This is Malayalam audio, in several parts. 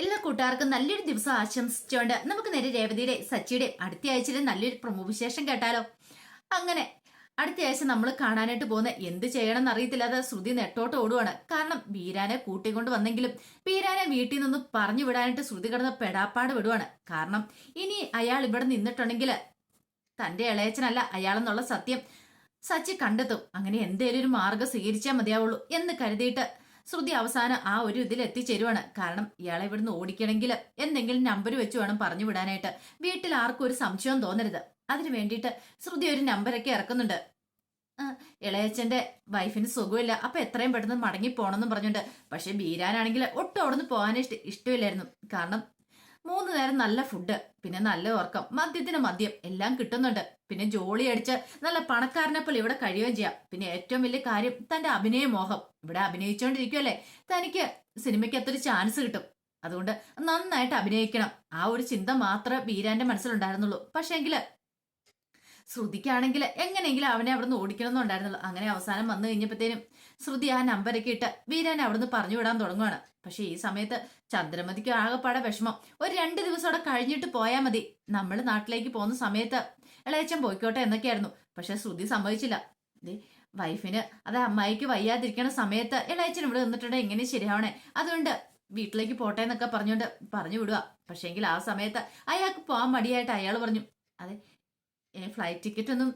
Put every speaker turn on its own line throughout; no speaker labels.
എല്ലാ കൂട്ടുകാർക്കും നല്ലൊരു ദിവസം ആശംസിച്ചുകൊണ്ട് നമുക്ക് നേരെ രേവതിയുടെ സച്ചിയുടെ അടുത്ത ആഴ്ചയിലെ നല്ലൊരു പ്രമോ വിശേഷം കേട്ടാലോ. അങ്ങനെ അടുത്ത ആഴ്ച നമ്മൾ കാണാനായിട്ട് പോകുന്ന എന്ത് ചെയ്യണം എന്നറിയത്തില്ലാതെ ശ്രുതി നെട്ടോട്ട് ഓടുവാണ്. കാരണം വീരാനെ കൂട്ടിക്കൊണ്ട് വന്നെങ്കിലും വീരാനെ വീട്ടിൽ നിന്ന് പറഞ്ഞു വിടാനായിട്ട് ശ്രുതി കിടന്ന് പെടാപ്പാട് വിടുവാണ്. കാരണം ഇനി അയാൾ ഇവിടെ നിന്നിട്ടുണ്ടെങ്കിൽ തന്റെ ഇളയച്ചനല്ല അയാളെന്നുള്ള സത്യം സച്ചി കണ്ടെത്തും. അങ്ങനെ എന്തേലും ഒരു മാർഗം സ്വീകരിച്ചാൽ മതിയാവുള്ളൂ എന്ന് കരുതിയിട്ട് ശ്രുതി അവസാനം ആ ഒരു ഇതിൽ എത്തിച്ചേരുവാണ്. കാരണം ഇയാളെ ഇവിടുന്ന് ഓടിക്കണമെങ്കിൽ എന്തെങ്കിലും നമ്പർ വെച്ച് വേണം പറഞ്ഞു വിടാനായിട്ട്. വീട്ടിൽ ആർക്കും ഒരു സംശയം തോന്നരുത്. അതിനു വേണ്ടിയിട്ട് ശ്രുതി ഒരു നമ്പരൊക്കെ ഇറക്കുന്നുണ്ട്. ഇളയച്ചന്റെ വൈഫിന് സുഖമില്ല. അപ്പൊ എത്രയും പെട്ടെന്ന് മടങ്ങി പോണെന്നും പറഞ്ഞുണ്ട് പക്ഷെ ബീരാനാണെങ്കിൽ ഒട്ടും അവിടുന്ന് പോകാൻ ഇഷ്ട ഇഷ്ടമില്ലായിരുന്നു. കാരണം മൂന്ന് നേരം നല്ല ഫുഡ് പിന്നെ നല്ല ഉറക്കം മദ്യത്തിന് മദ്യം എല്ലാം കിട്ടുന്നുണ്ട്. പിന്നെ ജോളി അടിച്ച് നല്ല പണക്കാരനെ പോലെ ഇവിടെ കഴിയുകയും ചെയ്യാം. പിന്നെ ഏറ്റവും വലിയ കാര്യം തന്റെ അഭിനയ മോഹം ഇവിടെ അഭിനയിച്ചുകൊണ്ടിരിക്കുമല്ലേ തനിക്ക് സിനിമയ്ക്ക് അത്തൊരു ചാൻസ് കിട്ടും. അതുകൊണ്ട് നന്നായിട്ട് അഭിനയിക്കണം. ആ ഒരു ചിന്ത മാത്രമേ ബീരാന്റെ മനസ്സിലുണ്ടായിരുന്നുള്ളൂ. പക്ഷേങ്കിൽ ശ്രുതിക്കാണെങ്കിൽ എങ്ങനെയെങ്കിലും അവനെ അവിടുന്ന് ഓടിക്കണം എന്നുണ്ടായിരുന്നുള്ളൂ അങ്ങനെ അവസാനം വന്നു കഴിഞ്ഞപ്പോഴത്തേനും ശ്രുതി ആ നമ്പരൊക്കെ ഇട്ട് വീരാനെ അവിടുന്ന് പറഞ്ഞു വിടാൻ തുടങ്ങുകയാണ് പക്ഷെ ഈ സമയത്ത് ചന്ദ്രമതിക്ക് ആകെപ്പാടെ വിഷമം. ഒരു രണ്ട് ദിവസം അവിടെ കഴിഞ്ഞിട്ട് പോയാൽ മതി. നമ്മൾ നാട്ടിലേക്ക് പോകുന്ന സമയത്ത് ഇളയച്ചൻ പോയിക്കോട്ടെ എന്നൊക്കെയായിരുന്നു. പക്ഷെ ശ്രുതി സമ്മതിച്ചില്ല. വൈഫിന് അത് അമ്മായിക്ക് വയ്യാതിരിക്കണ സമയത്ത് ഇളയച്ചൻ ഇവിടെ നിന്നിട്ടുണ്ട് എങ്ങനെ ശരിയാവണേ? അതുകൊണ്ട് വീട്ടിലേക്ക് പോട്ടെ എന്നൊക്കെ പറഞ്ഞുകൊണ്ട് പറഞ്ഞു വിടുക പക്ഷേങ്കിൽ ആ സമയത്ത് അയാൾക്ക് പോകാൻ മടിയായിട്ട് അയാൾ പറഞ്ഞു അതെ ഫ്ലൈറ്റ് ടിക്കറ്റ് ഒന്നും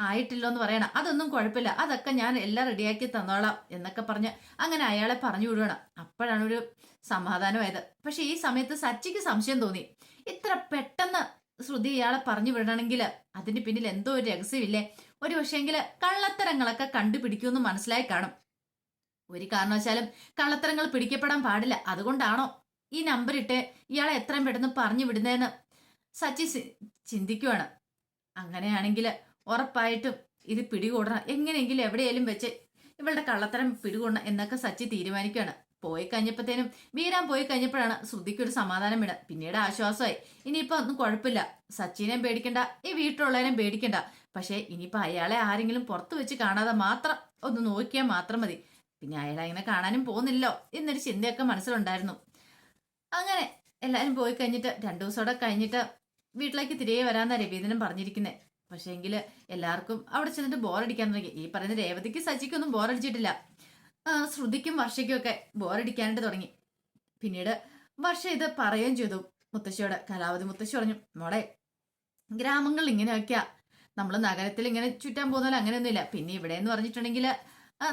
ആയിട്ടില്ലോ എന്ന് പറയണം. അതൊന്നും കുഴപ്പമില്ല. അതൊക്കെ ഞാൻ എല്ലാം റെഡിയാക്കി തന്നോളാം എന്നൊക്കെ പറഞ്ഞ് അങ്ങനെ അയാളെ പറഞ്ഞു വിടുകയാണ് അപ്പോഴാണ് ഒരു സമാധാനമായത്. പക്ഷെ ഈ സമയത്ത് സച്ചിക്ക് സംശയം തോന്നി. ഇത്ര പെട്ടെന്ന് ശ്രുതി ഇയാളെ പറഞ്ഞു വിടണമെങ്കിൽ അതിന് പിന്നിൽ എന്തോ ഒരു രഹസ്യമില്ലേ? ഒരു പക്ഷേങ്കിൽ കള്ളത്തരങ്ങളൊക്കെ കണ്ടുപിടിക്കുമെന്ന് മനസ്സിലായി കാണും. ഒരു കാരണവശാലും കള്ളത്തരങ്ങൾ പിടിക്കപ്പെടാൻ പാടില്ല. അതുകൊണ്ടാണോ ഈ നമ്പർ ഇട്ട് ഇയാളെ എത്രയും പെട്ടെന്ന് പറഞ്ഞു വിടുന്നതെന്ന് സച്ചി ചിന്തിക്കുവാണ്. അങ്ങനെയാണെങ്കിൽ ഉറപ്പായിട്ടും ഇത് പിടികൂടണം. എങ്ങനെയെങ്കിലും എവിടെയെങ്കിലും വെച്ച് ഇവളുടെ കള്ളത്തരം പിടികൂടണം എന്നൊക്കെ സച്ചി തീരുമാനിക്കുകയാണ് പോയി കഴിഞ്ഞപ്പോഴത്തേനും വീരാൻ പോയി കഴിഞ്ഞപ്പോഴാണ് ശ്രുതിക്ക് ഒരു സമാധാനം വിട പിന്നീട് ആശ്വാസമായി. ഇനിയിപ്പോ ഒന്നും കുഴപ്പമില്ല. സച്ചിനെയും പേടിക്കണ്ട. ഈ വീട്ടിലുള്ളവരെയും പേടിക്കണ്ട. പക്ഷേ ഇനിയിപ്പോ അയാളെ ആരെങ്കിലും പുറത്തു വെച്ച് കാണാതെ മാത്രം ഒന്ന് നോക്കിയാൽ മാത്രം മതി. പിന്നെ അയാളെ അങ്ങനെ കാണാനും പോകുന്നില്ലോ എന്നൊരു ചിന്തയൊക്കെ മനസ്സിലുണ്ടായിരുന്നു. അങ്ങനെ എല്ലാവരും പോയി കഴിഞ്ഞിട്ട് രണ്ടു ദിവസത്തോടെ കഴിഞ്ഞിട്ട് വീട്ടിലേക്ക് തിരികെ വരാന്നാ രവീന്ദ്രൻ പറഞ്ഞിരിക്കുന്നത് പക്ഷേ എങ്കിൽ എല്ലാവർക്കും അവിടെ ചെന്നിട്ട് ബോറടിക്കാൻ തുടങ്ങി. ഈ പറയുന്ന രേവതിക്ക് സച്ചിക്കൊന്നും ബോറടിച്ചിട്ടില്ല ശ്രുതിക്കും വർഷയ്ക്കും ഒക്കെ ബോറടിക്കാനായിട്ട് തുടങ്ങി. പിന്നീട് വർഷ ഇത് പറയുകയും ചെയ്തു. മുത്തശ്ശിയോട് കലാവതി മുത്തശ്ശി പറഞ്ഞു മോളെ ഗ്രാമങ്ങളിൽ ഇങ്ങനെയൊക്കെയാ. നമ്മൾ നഗരത്തിൽ ഇങ്ങനെ ചുറ്റാൻ പോകുന്നാലും അങ്ങനെയൊന്നുമില്ല. പിന്നെ ഇവിടെ എന്ന് പറഞ്ഞിട്ടുണ്ടെങ്കിൽ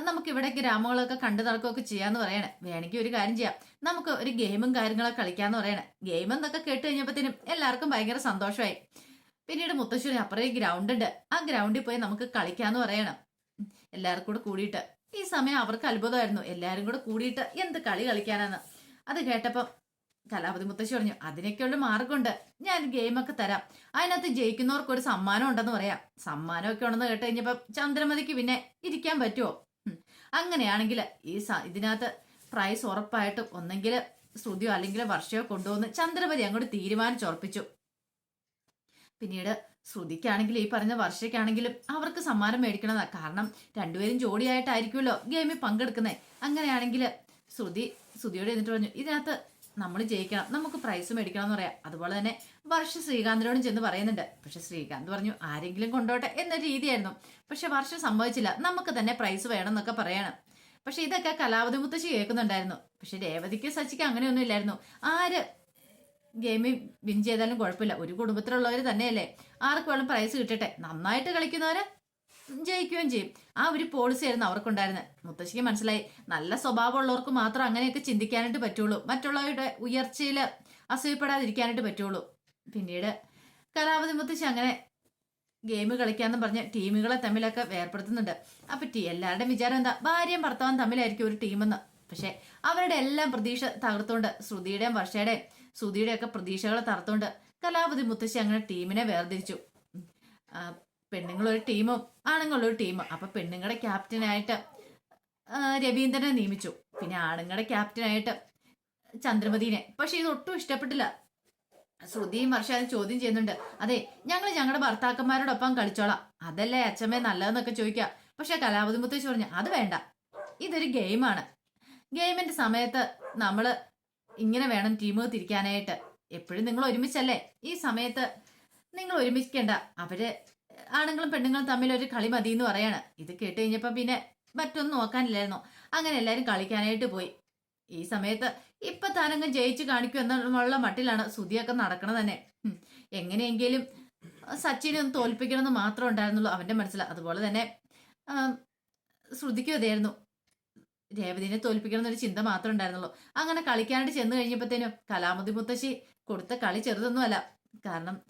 നമുക്ക് ഇവിടെ ഗ്രാമങ്ങളൊക്കെ കണ്ടു നടക്കുകയൊക്കെ ചെയ്യാന്ന് പറയണേ. വേണമെങ്കിൽ ഒരു കാര്യം ചെയ്യാം. നമുക്ക് ഒരു ഗെയിമും കാര്യങ്ങളൊക്കെ കളിക്കാന്ന് പറയണേ. ഗെയിം എന്നൊക്കെ കേട്ട് കഴിഞ്ഞപ്പോഴത്തേനും എല്ലാവർക്കും ഭയങ്കര സന്തോഷമായി. പിന്നീട് മുത്തശ്ശൂരി അപ്പുറം ഗ്രൗണ്ട് ഉണ്ട്. ആ ഗ്രൗണ്ടിൽ പോയി നമുക്ക് കളിക്കാന്ന് പറയണം. എല്ലാവർക്കും കൂടെ കൂടിയിട്ട്. ഈ സമയം അവർക്ക് അത്ഭുതമായിരുന്നു. എല്ലാവരും കൂടെ കൂടിയിട്ട് എന്ത് കളി കളിക്കാനാണ് അത് കേട്ടപ്പം കലാപതി മുത്തശ്ശി പറഞ്ഞു അതിനൊക്കെയുള്ള മാർഗമുണ്ട് ഞാൻ ഗെയിമൊക്കെ തരാം. അതിനകത്ത് ജയിക്കുന്നവർക്ക് ഒരു സമ്മാനം ഉണ്ടെന്ന് പറയാം. സമ്മാനമൊക്കെ ഉണ്ടെന്ന് കേട്ട് കഴിഞ്ഞപ്പോ ചന്ദ്രമതിക്ക് പിന്നെ ഇരിക്കാൻ പറ്റുമോ അങ്ങനെയാണെങ്കിൽ ഈ ഇതിനകത്ത് പ്രൈസ് ഉറപ്പായിട്ടും ഒന്നെങ്കിൽ ശ്രുതിയോ അല്ലെങ്കിൽ വർഷയോ കൊണ്ടുവന്ന് ചന്ദ്രപതി അങ്ങോട്ട് തീരുമാനിച്ചുറപ്പിച്ചു. പിന്നീട് ശ്രുതിക്കാണെങ്കിലും ഈ പറഞ്ഞ വർഷയ്ക്കാണെങ്കിലും അവർക്ക് സമ്മാനം മേടിക്കണതാ. കാരണം രണ്ടുപേരും ജോഡിയായിട്ടായിരിക്കുമല്ലോ ഗെയിമിൽ പങ്കെടുക്കുന്നത് അങ്ങനെയാണെങ്കിൽ ശ്രുതി ശ്രുതിയോട് എന്നിട്ട് പറഞ്ഞു ഇതിനകത്ത് നമ്മൾ ജയിക്കണം നമുക്ക് പ്രൈസ് മേടിക്കണം എന്ന് പറയാം. അതുപോലെ തന്നെ വർഷ ശ്രീകാന്തിനോടും ചെന്ന് പറയുന്നുണ്ട്. പക്ഷെ ശ്രീകാന്ത് പറഞ്ഞു ആരെങ്കിലും കൊണ്ടോട്ടെ എന്ന രീതിയായിരുന്നു. പക്ഷെ വർഷം സംഭവിച്ചില്ല നമുക്ക് തന്നെ പ്രൈസ് വേണം എന്നൊക്കെ പറയണം. പക്ഷെ ഇതൊക്കെ കലാവതി മുത്തശ്ശി കേൾക്കുന്നുണ്ടായിരുന്നു. പക്ഷെ രേവതിക്ക് സച്ചിക്ക് അങ്ങനെയൊന്നും ഇല്ലായിരുന്നു. ആര് ഗെയിമിൽ വിൻ ചെയ്താലും കുഴപ്പമില്ല. ഒരു കുടുംബത്തിലുള്ളവർ തന്നെയല്ലേ. ആർക്ക് വേണം പ്രൈസ് കിട്ടട്ടെ? നന്നായിട്ട് കളിക്കുന്നവര് ജയിക്കുകയും ചെയ്യും. ആ ഒരു പോളിസി ആയിരുന്നു അവർക്കുണ്ടായിരുന്നത് മുത്തശ്ശിക്ക് മനസ്സിലായി. നല്ല സ്വഭാവമുള്ളവർക്ക് മാത്രം അങ്ങനെയൊക്കെ ചിന്തിക്കാനായിട്ട് പറ്റുള്ളൂ. മറ്റുള്ളവരുടെ ഉയർച്ചയിൽ അസൂയപ്പെടാതിരിക്കാനായിട്ട് പറ്റുള്ളൂ. പിന്നീട് കലാപതി മുത്തശ്ശി അങ്ങനെ ഗെയിം കളിക്കാന്ന് പറഞ്ഞ് ടീമുകളെ തമ്മിലൊക്കെ വേർപ്പെടുത്തുന്നുണ്ട്. അപ്പൊ ടീ എല്ലാവരുടെയും വിചാരം എന്താ? ഭാര്യയും ഭർത്താവും തമ്മിലായിരിക്കും ഒരു ടീമെന്ന്. പക്ഷെ അവരുടെ എല്ലാം പ്രതീക്ഷ തകർത്തുകൊണ്ട് ശ്രുതിയുടെയും വർഷയുടെയും ശ്രുതിയുടെ ഒക്കെ പ്രതീക്ഷകളെ തറത്തുകൊണ്ട് കലാപതി മുത്തശ്ശി അങ്ങനെ ടീമിനെ വേർതിരിച്ചു. പെണ്ണുങ്ങളൊരു ടീമും ആണുങ്ങളൊരു ടീമും. അപ്പൊ പെണ്ണുങ്ങളുടെ ക്യാപ്റ്റനായിട്ട് രവീന്ദ്രനെ നിയമിച്ചു. പിന്നെ ആണുങ്ങളുടെ ക്യാപ്റ്റനായിട്ട് ചന്ദ്രമതിനെ. പക്ഷെ ഒട്ടും ഇഷ്ടപ്പെട്ടില്ല. ശ്രുതിയും വർഷാനും ചോദ്യം ചെയ്യുന്നുണ്ട്. അതെ ഞങ്ങൾ ഞങ്ങളുടെ ഭർത്താക്കന്മാരോടൊപ്പം കളിച്ചോളാം. അതല്ലേ അച്ഛമ്മേ നല്ലതെന്നൊക്കെ ചോദിക്കാം. പക്ഷെ കലാപതി മുത്തശ്ശി പറഞ്ഞു അത് വേണ്ട. ഇതൊരു ഗെയിമാണ്. ഗെയിമിന്റെ സമയത്ത് നമ്മൾ ഇങ്ങനെ വേണം ടീം തിരിക്കാനായിട്ട്. എപ്പോഴും നിങ്ങൾ ഒരുമിച്ചല്ലേ? ഈ സമയത്ത് നിങ്ങൾ ഒരുമിക്കേണ്ട. അവർ ആണുങ്ങളും പെണ്ണുങ്ങളും തമ്മിൽ ഒരു കളി മതി എന്ന് പറയാണ്. ഇത് കേട്ട് കഴിഞ്ഞപ്പോ പിന്നെ മറ്റൊന്നും നോക്കാനില്ലായിരുന്നു. അങ്ങനെ എല്ലാരും കളിക്കാനായിട്ട് പോയി. ഈ സമയത്ത് ഇപ്പൊ താനങ്ങ് ജയിച്ചു കാണിക്കും എന്നുള്ള മട്ടിലാണ് സുതിയൊക്കെ നടക്കണത് തന്നെ. എങ്ങനെയെങ്കിലും സച്ചിനെ ഒന്ന് തോൽപ്പിക്കണമെന്ന് മാത്രമേ ഉണ്ടായിരുന്നുള്ളൂ അവന്റെ മനസ്സിൽ. അതുപോലെ തന്നെ ശ്രുതിക്കും അതായിരുന്നു രേവതിനെ തോൽപ്പിക്കണം എന്നൊരു ചിന്ത മാത്രം ഉണ്ടായിരുന്നുള്ളൂ. അങ്ങനെ കളിക്കാനായിട്ട് ചെന്ന് കഴിഞ്ഞപ്പോഴത്തേനും കലാമതി മുത്തശ്ശി കൊടുത്ത കളി ചെറുതൊന്നുമല്ല. കാരണം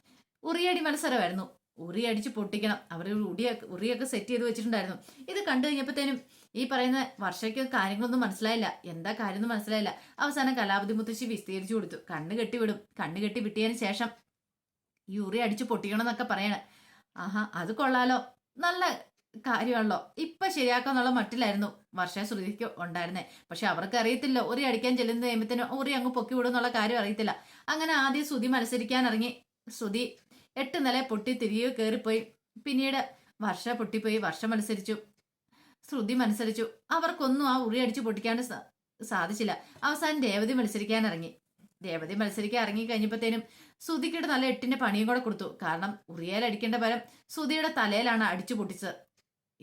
ഉറിയടി മത്സരമായിരുന്നു. ഉറി അടിച്ച് പൊട്ടിക്കണം അവർ ഉടിയൊക്കെ ഉറിയൊക്കെ സെറ്റ് ചെയ്ത് വെച്ചിട്ടുണ്ടായിരുന്നു. ഇത് കണ്ടു കഴിഞ്ഞപ്പോഴത്തേനും ഈ പറയുന്ന വർഷയ്ക്ക് കാര്യങ്ങളൊന്നും മനസ്സിലായില്ല. എന്താ കാര്യമൊന്നും മനസ്സിലായില്ല. അവസാനം കലാപതി മുത്തശ്ശി വിസ്തീരിച്ചു കൊടുത്തു. കണ്ണ് കെട്ടിവിടും. കണ്ണ് കെട്ടി വിട്ടിയതിന് ശേഷം ഈ ഉറി അടിച്ച് പൊട്ടിക്കണം എന്നൊക്കെ പറയണേ. ആഹാ അത് കൊള്ളാലോ. നല്ല കാര്യമാണല്ലോ. ഇപ്പൊ ശരിയാക്കാന്നുള്ള മട്ടിലായിരുന്നു വർഷ ശ്രുതിക്ക് ഉണ്ടായിരുന്നേ. പക്ഷെ അവർക്ക് അറിയത്തില്ല ഉറി അടിക്കാൻ ചെല്ലുന്ന നിയമത്തിന് ഉറി അങ്ങ് പൊക്കി വിടുന്നുള്ള കാര്യം അറിയത്തില്ല. അങ്ങനെ ആദ്യം ശ്രുതി മത്സരിക്കാൻ ഇറങ്ങി. ശ്രുതി എട്ട് നില പൊട്ടി തിരികെ കയറിപ്പോയി പിന്നീട് വർഷ പൊട്ടിപ്പോയി വർഷ മത്സരിച്ചു. ശ്രുതി മത്സരിച്ചു. അവർക്കൊന്നും ആ ഉറി അടിച്ച് പൊട്ടിക്കാൻ സാധിച്ചില്ല. അവസാനം രേവതി മത്സരിക്കാൻ ഇറങ്ങി. രേവതി മത്സരിക്കാൻ ഇറങ്ങി കഴിഞ്ഞപ്പോഴത്തേനും ശ്രുതിക്കിട്ട് നല്ല എട്ടിന്റെ പണിയും കൂടെ കൊടുത്തു. കാരണം ഉറിയാൽ അടിക്കേണ്ട പരം ശ്രുതിയുടെ തലയിലാണ് അടിച്ചു പൊട്ടിച്ചത്.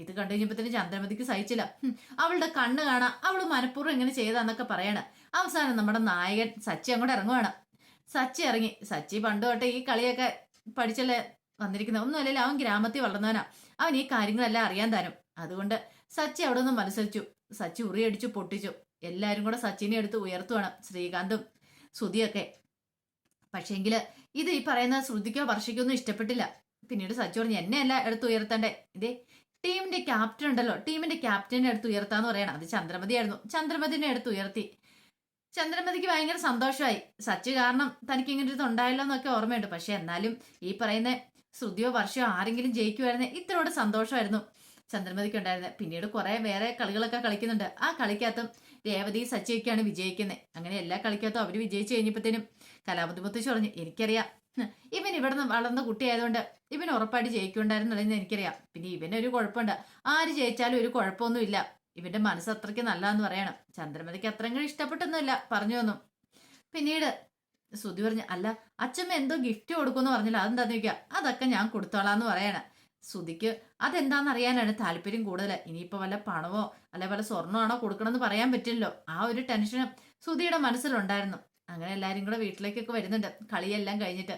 ഇത് കണ്ടു തന്നെ ചന്ദ്രമതിക്ക് സഹിച്ചില്ല. അവളുടെ കണ്ണ് കാണാ അവൾ മനഃപൂർവം എങ്ങനെ ചെയ്താന്നൊക്കെ പറയണ. അവസാനം നമ്മുടെ നായകൻ സച്ചി അങ്ങോട്ട് ഇറങ്ങുവാണ്. സച്ചി ഇറങ്ങി. സച്ചി പണ്ട് തൊട്ടെ ഈ കളിയൊക്കെ പഠിച്ചല്ലേ വന്നിരിക്കുന്നത്? ഒന്നുമല്ലല്ലോ അവൻ ഗ്രാമത്തിൽ വളർന്നവനാ. അവൻ ഈ കാര്യങ്ങളെല്ലാം അറിയാൻ തരും. അതുകൊണ്ട് സച്ചി അവിടെ നിന്ന് മത്സരിച്ചു. സച്ചി ഉറിയടിച്ചു പൊട്ടിച്ചു. എല്ലാരും കൂടെ സച്ചിനെ എടുത്ത് ഉയർത്തുവാണ് ശ്രീകാന്തും ശ്രുതിയൊക്കെ. പക്ഷേങ്കിൽ ഇത് ഈ പറയുന്ന ശ്രുതിക്കോ വർഷയ്ക്കോ ഒന്നും ഇഷ്ടപ്പെട്ടില്ല. പിന്നീട് സച്ചി പറഞ്ഞു എന്നെ അല്ല എടുത്ത് ഉയർത്തണ്ടേ? ഇതേ ടീമിന്റെ ക്യാപ്റ്റൻ ഉണ്ടല്ലോ. ടീമിന്റെ ക്യാപ്റ്റനെ എടുത്ത് ഉയർത്താന്ന് പറയണം. അത് ചന്ദ്രമതിയായിരുന്നു. ചന്ദ്രമതിനെ എടുത്ത് ഉയർത്തി. ചന്ദ്രമതിക്ക് ഭയങ്കര സന്തോഷമായി. സച്ച് കാരണം തനിക്ക് ഇങ്ങനെ ഒരു ഉണ്ടായല്ലോ എന്നൊക്കെ ഓർമ്മയുണ്ട്. പക്ഷെ എന്നാലും ഈ പറയുന്ന ശ്രുതിയോ വർഷയോ ആരെങ്കിലും ജയിക്കുമായിരുന്നെ ഇത്രയോട് സന്തോഷമായിരുന്നു ചന്ദ്രമതിക്ക് ഉണ്ടായിരുന്നത് പിന്നീട് കുറെ വേറെ കളികളൊക്കെ കളിക്കുന്നുണ്ട്. ആ കളിക്കകത്തും രേവതി സച്ചിയൊക്കെയാണ് വിജയിക്കുന്നത് അങ്ങനെ എല്ലാ കളിക്കകത്തും അവർ വിജയിച്ചു കഴിഞ്ഞപ്പോഴത്തേനും കലാബുദ്ധിമുട്ട് പറഞ്ഞു എനിക്കറിയാം ഇവൻ ഇവിടുന്ന് വളർന്ന കുട്ടിയായതുകൊണ്ട് ഇവൻ ഉറപ്പായിട്ട് ജയിക്കുണ്ടായിരുന്നുള്ളതെന്ന് എനിക്കറിയാം. പിന്നെ ഇവനൊരു കുഴപ്പമുണ്ട്. ആര് ജയിച്ചാലും ഒരു കുഴപ്പമൊന്നുമില്ല. ഇവന്റെ മനസ്സ് അത്രയ്ക്ക് നല്ലതെന്ന് പറയണം. ചന്ദ്രമതിക്ക് അത്രയും ഇഷ്ടപ്പെട്ടൊന്നുമില്ല. പറഞ്ഞു വന്നു പിന്നീട് ശ്രുതി പറഞ്ഞു അല്ല അച്ഛമ്മ എന്തോ ഗിഫ്റ്റ് കൊടുക്കുമെന്ന് പറഞ്ഞില്ല. അതെന്താന്ന് ചോദിക്കുക അതൊക്കെ ഞാൻ കൊടുത്തോളാന്ന് പറയണം. ശ്രുതിക്ക് അതെന്താന്ന് അറിയാനാണ് താല്പര്യം കൂടുതൽ? ഇനിയിപ്പോ വല്ല പണമോ അല്ലെ വല്ല സ്വർണമാണോ കൊടുക്കണമെന്ന് പറയാൻ പറ്റില്ലല്ലോ. ആ ഒരു ടെൻഷനും ശ്രുതിയുടെ മനസ്സിലുണ്ടായിരുന്നു. അങ്ങനെ എല്ലാരും കൂടെ വീട്ടിലേക്കൊക്കെ വരുന്നുണ്ട്. കളിയെല്ലാം കഴിഞ്ഞിട്ട്.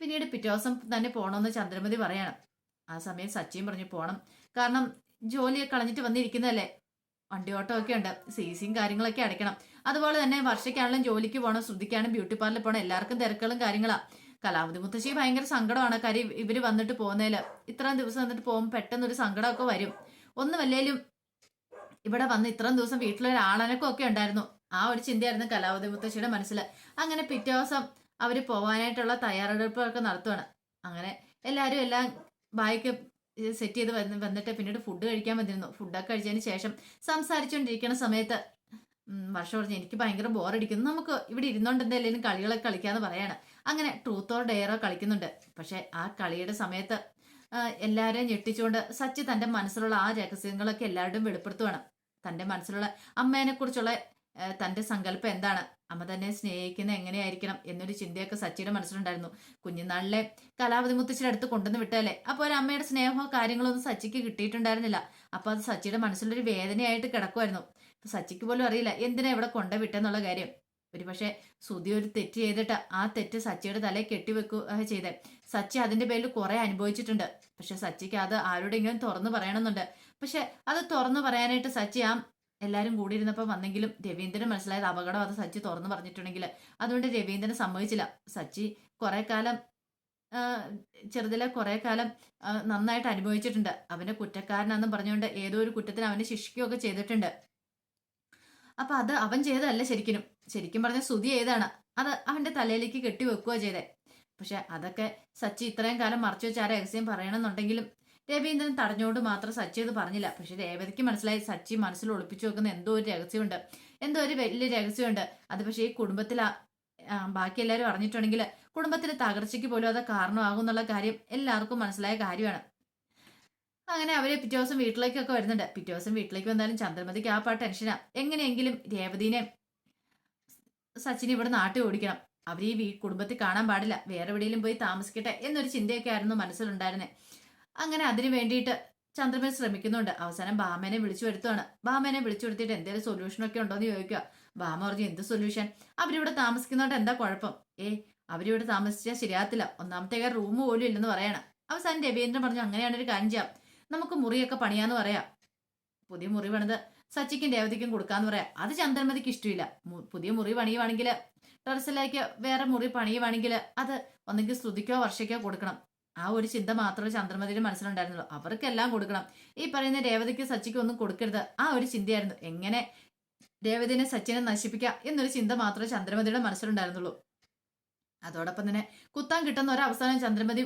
പിന്നീട് പിറ്റേ ദിവസം തന്നെ പോകണമെന്ന് ചന്ദ്രമതി പറയണം. ആ സമയം സച്ചിയും പറഞ്ഞു പോകണം കാരണം ജോലിയൊക്കെ കളഞ്ഞിട്ട് വന്നിരിക്കുന്നതല്ലേ? വണ്ടി ഓട്ടോ ഒക്കെ ഉണ്ട്. സി സിയും കാര്യങ്ങളൊക്കെ അടയ്ക്കണം. അതുപോലെ തന്നെ വർഷയ്ക്കാണെങ്കിലും ജോലിക്ക് പോകണം ശ്രദ്ധിക്കാനും ബ്യൂട്ടി പാർലറിൽ പോകണം എല്ലാവർക്കും തിരക്കുകളും കാര്യങ്ങളാ. കലാമതി മുത്തശ്ശി ഭയങ്കര സങ്കടമാണ്. കാര്യം ഇവർ വന്നിട്ട് പോകുന്നതിൽ ഇത്രയും ദിവസം വന്നിട്ട് പോകുമ്പോൾ പെട്ടെന്ന് ഒരു സങ്കടമൊക്കെ വരും. ഒന്നുമല്ലേലും ഇവിടെ വന്ന് ഇത്രയും ദിവസം വീട്ടിലൊരു ആളനക്കമൊക്കെ ഉണ്ടായിരുന്നു. ആ ഒരു ചിന്തയായിരുന്നു കലാവതി മുത്തശ്ശിയുടെ മനസ്സിൽ. അങ്ങനെ പിറ്റേ ദിവസം അവർ പോകാനായിട്ടുള്ള തയ്യാറെടുപ്പൊക്കെ നടത്തുവാണ്. അങ്ങനെ എല്ലാവരും എല്ലാം ബായ്ക്ക് സെറ്റ് ചെയ്ത് വന്ന് വന്നിട്ട് പിന്നീട് ഫുഡ് കഴിക്കാൻ വന്നിരുന്നു. ഫുഡൊക്കെ കഴിച്ചതിന് ശേഷം സംസാരിച്ചുകൊണ്ടിരിക്കുന്ന സമയത്ത് വർഷം പറഞ്ഞു എനിക്ക് ഭയങ്കര ബോറടിക്കുന്നു നമുക്ക് ഇവിടെ ഇരുന്നോണ്ട് എന്തെങ്കിലും കളികളൊക്കെ കളിക്കാന്ന് പറയാണ്. അങ്ങനെ ട്രൂത്ത് ഓർ ഡെയറോ കളിക്കുന്നുണ്ട്. പക്ഷെ ആ കളിയുടെ സമയത്ത് എല്ലാവരെയും ഞെട്ടിച്ചുകൊണ്ട് സച്ചി തന്റെ മനസ്സിലുള്ള ആ രഹസ്യങ്ങളൊക്കെ എല്ലാവരുടെയും വെളിപ്പെടുത്തുവാണ്. തന്റെ മനസ്സിലുള്ള അമ്മേനെ കുറിച്ചുള്ള തന്റെ സങ്കല്പം എന്താണ്? അമ്മ തന്നെ സ്നേഹിക്കുന്ന എങ്ങനെയായിരിക്കണം എന്നൊരു ചിന്തയൊക്കെ സച്ചിയുടെ മനസ്സിലുണ്ടായിരുന്നു. കുഞ്ഞുനാളിലെ കലാപതി മുത്തച്ഛന്റെ അടുത്ത് കൊണ്ടുവന്ന് വിട്ടല്ലേ അപ്പോൾ ഒരു അമ്മയുടെ സ്നേഹമോ കാര്യങ്ങളോ ഒന്നും സച്ചിക്ക് കിട്ടിയിട്ടുണ്ടായിരുന്നില്ല. അപ്പോൾ അത് സച്ചിയുടെ മനസ്സിലൊരു വേദനയായിട്ട് കിടക്കുമായിരുന്നു സച്ചിക്ക് പോലും അറിയില്ല എന്തിനാ ഇവിടെ കൊണ്ടു വിട്ടെന്നുള്ള കാര്യം. ഒരു പക്ഷേ സുധി ഒരു തെറ്റ് ചെയ്തിട്ട് ആ തെറ്റ് സച്ചിയുടെ തലയിൽ കെട്ടിവെക്കുക ചെയ്തേ. സച്ചി അതിന്റെ പേരിൽ കുറെ അനുഭവിച്ചിട്ടുണ്ട്. പക്ഷെ സച്ചിക്ക് അത് ആരോടെങ്കിലും തുറന്നു പറയണമെന്നുണ്ട്. പക്ഷെ അത് തുറന്നു പറയാനായിട്ട് സച്ചി ആ എല്ലാരും കൂടിയിരുന്നപ്പോൾ വന്നെങ്കിലും രവീന്ദ്രൻ മനസ്സിലായത് അപകടം അത് സച്ചി തുറന്നു പറഞ്ഞിട്ടുണ്ടെങ്കിൽ അതുകൊണ്ട് രവീന്ദ്രൻ സമ്മതിച്ചില്ല. സച്ചി കുറെ കാലം ചെറുതിലെ കുറെ കാലം നന്നായിട്ട് അനുഭവിച്ചിട്ടുണ്ട്. അവനെ കുറ്റക്കാരനാന്നും പറഞ്ഞുകൊണ്ട് ഏതോ ഒരു കുറ്റത്തിന് അവനെ ശിക്ഷിക്കുകയൊക്കെ ചെയ്തിട്ടുണ്ട്. അപ്പൊ അത് അവൻ ചെയ്തതല്ല ശരിക്കും ശരിക്കും പറഞ്ഞ സ്തുതി ഏതാണ്? അത് അവന്റെ തലയിലേക്ക് കെട്ടി വെക്കുക ചെയ്തേ. പക്ഷെ അതൊക്കെ സച്ചി ഇത്രയും കാലം മറച്ചു വെച്ച് ആ രഹസ്യം പറയണമെന്നുണ്ടെങ്കിലും രവീന്ദ്രൻ തടഞ്ഞുകൊണ്ട് മാത്രം സച്ചി അത് പറഞ്ഞില്ല. പക്ഷെ രേവതിക്ക് മനസ്സിലായി സച്ചി മനസ്സിൽ ഒളിപ്പിച്ചു വെക്കുന്ന എന്തോ ഒരു രഹസ്യമുണ്ട്. എന്തോ ഒരു വലിയ രഹസ്യമുണ്ട്. അത് പക്ഷേ ഈ കുടുംബത്തിൽ ബാക്കി എല്ലാവരും അറിഞ്ഞിട്ടുണ്ടെങ്കിൽ കുടുംബത്തിലെ തകർച്ചയ്ക്ക് പോലും അത് കാരണമാകും എന്നുള്ള കാര്യം എല്ലാവർക്കും മനസ്സിലായ കാര്യമാണ്. അങ്ങനെ അവർ പിറ്റേ ദിവസം വീട്ടിലേക്കൊക്കെ വരുന്നുണ്ട്. പിറ്റേ ദിവസം വീട്ടിലേക്ക് വന്നാലും ചന്ദ്രമതിക്ക് ആ പാ ടെൻഷനാ. എങ്ങനെയെങ്കിലും രേവതിനെ സച്ചിനെ ഇവിടെ നാട്ടിൽ ഓടിക്കണം. അവർ ഈ കുടുംബത്തിൽ കാണാൻ പാടില്ല. വേറെ എവിടെയെങ്കിലും പോയി താമസിക്കട്ടെ എന്നൊരു ചിന്തയൊക്കെ ആയിരുന്നു മനസ്സിലുണ്ടായിരുന്നത് അങ്ങനെ അതിനു വേണ്ടിയിട്ട് ചന്ദ്രമൻ ശ്രമിക്കുന്നുണ്ട്. അവസാനം ബാമേനെ വിളിച്ചു വരുത്തുവാണ്. ബാമേനെ വിളിച്ചു വരുത്തിയിട്ട് എന്തെങ്കിലും സൊല്യൂഷനൊക്കെ ഉണ്ടോന്ന് ചോദിക്കുക ബാമ പറഞ്ഞു എന്ത് സൊല്യൂഷൻ അവരിവിടെ താമസിക്കുന്നതുകൊണ്ട് എന്താ കുഴപ്പം? ഏ അവരിവിടെ താമസിച്ചാൽ ശരിയാകത്തില്ല. ഒന്നാമത്തെ കാര്യം റൂം പോലും ഇല്ലെന്ന് പറയണം. അവസാനം രവീന്ദ്രൻ പറഞ്ഞു അങ്ങനെയാണ് ഒരു കാര്യം ചെയ്യാം. നമുക്ക് മുറിയൊക്കെ പണിയാന്ന് പറയാം. പുതിയ മുറി പണിത് സച്ചിക്കും രേവതിക്കും കൊടുക്കാന്ന് പറയാം. അത് ചന്ദ്രമതിക്ക് ഇഷ്ടമില്ല. പുതിയ മുറി പണിയുവാണെങ്കിൽ ടെറസിലേക്ക് വേറെ മുറി പണിയുവാണെങ്കിൽ അത് ഒന്നെങ്കിൽ ശ്രുതിക്കോ വർഷയ്ക്കോ കൊടുക്കണം. ആ ഒരു ചിന്ത മാത്രമേ ചന്ദ്രമതിയുടെ മനസ്സിലുണ്ടായിരുന്നുള്ളൂ. അവർക്കെല്ലാം കൊടുക്കണം. ഈ പറയുന്ന രേവതിക്ക് സച്ചിക്ക് ഒന്നും കൊടുക്കരുത്. ആ ഒരു ചിന്തയായിരുന്നു. എങ്ങനെ രേവതിനെ സച്ചിനെ നശിപ്പിക്കാം എന്നൊരു ചിന്ത മാത്രമേ ചന്ദ്രമതിയുടെ മനസ്സിലുണ്ടായിരുന്നുള്ളൂ. അതോടൊപ്പം തന്നെ കുത്താൻ കിട്ടുന്ന ഒരു ചന്ദ്രമതി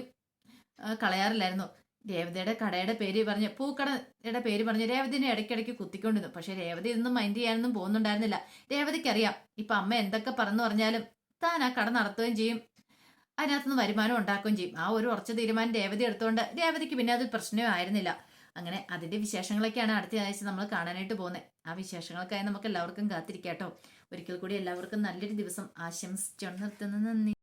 കളയാറില്ലായിരുന്നു. രേവതിയുടെ കടയുടെ പേര് പറഞ്ഞ് പൂക്കടയുടെ പേര് പറഞ്ഞ് രേവതിനെ ഇടയ്ക്കിടയ്ക്ക് കുത്തിക്കൊണ്ടിരുന്നു. പക്ഷെ രേവതി ഇതൊന്നും മൈൻഡ് ചെയ്യാനൊന്നും പോകുന്നുണ്ടായിരുന്നില്ല. രേവതിക്കറിയാം ഇപ്പൊ അമ്മ എന്തൊക്കെ പറഞ്ഞു പറഞ്ഞാലും താൻ ആ കട നടത്തുകയും ചെയ്യും. അതിനകത്തുനിന്ന് വരുമാനം ഉണ്ടാക്കുകയും ചെയ്യും. ആ ഒരു ഉറച്ച തീരുമാനം രേവതി എടുത്തുകൊണ്ട് രേവതിക്ക് പിന്നെ അത് പ്രശ്നമേ ആയിരുന്നില്ല. അങ്ങനെ അതിന്റെ വിശേഷങ്ങളൊക്കെയാണ് അടുത്ത ആഴ്ച നമ്മൾ കാണാനായിട്ട് പോകുന്നത് ആ വിശേഷങ്ങൾക്കായി നമുക്ക് എല്ലാവർക്കും കാത്തിരിക്കാട്ടോ. ഒരിക്കൽ കൂടി എല്ലാവർക്കും നല്ലൊരു ദിവസം ആശംസിച്ചു നിർത്തുന്ന. നന്ദി.